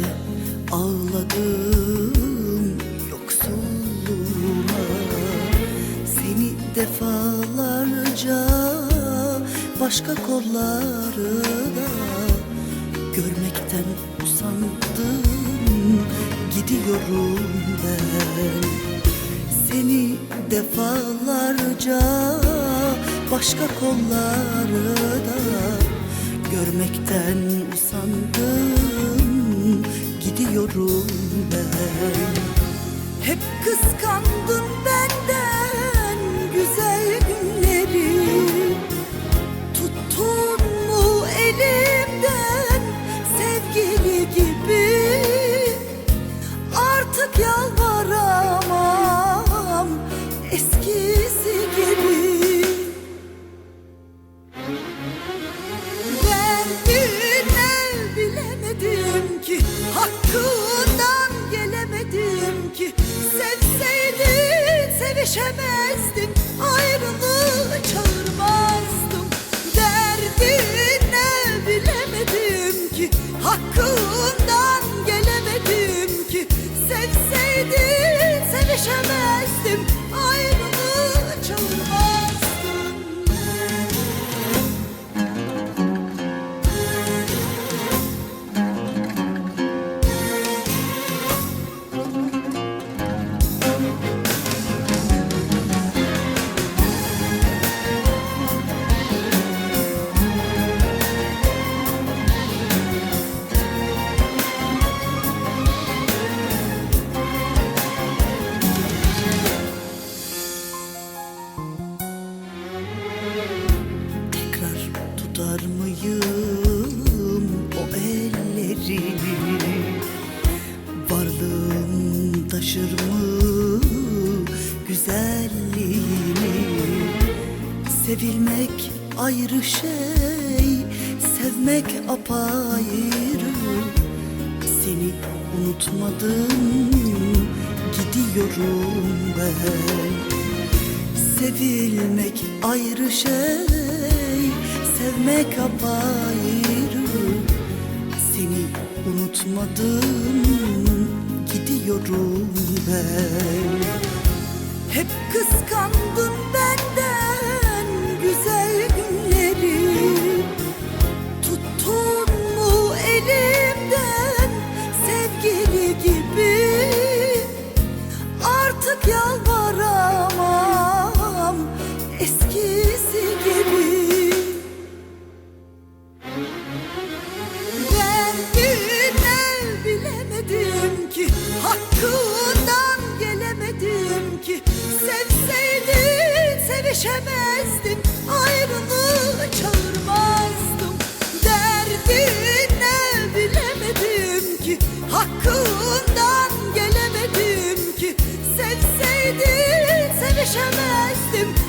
gece ağladım yoksulluğuma. Seni defalarca başka kollarda Görmekten usandım. Gidiyorum ben. Seni defalarca başka kollarda Görmekten usandım gidiyorum ben. Hep kıskandın ki. Sevseydin sevişemezdim mıyım o ellerini Varlığım taşır mı güzelliğini Sevilmek ayrı şey Sevmek apayrı. Seni unutmadım Gidiyorum ben. Sevilmek ayrı şey, sevmek apayrı Seni unutmadım, gidiyorum ben. Hep kıskandın benden güzel günleri. Tuttun mu elimden sevgili gibi? Artık yalvaramam Sevişemezdim ayrılığı çağırmazdım. Derdine bilemedim ki hakkından gelemedim ki. Sevseydim sevişemezdim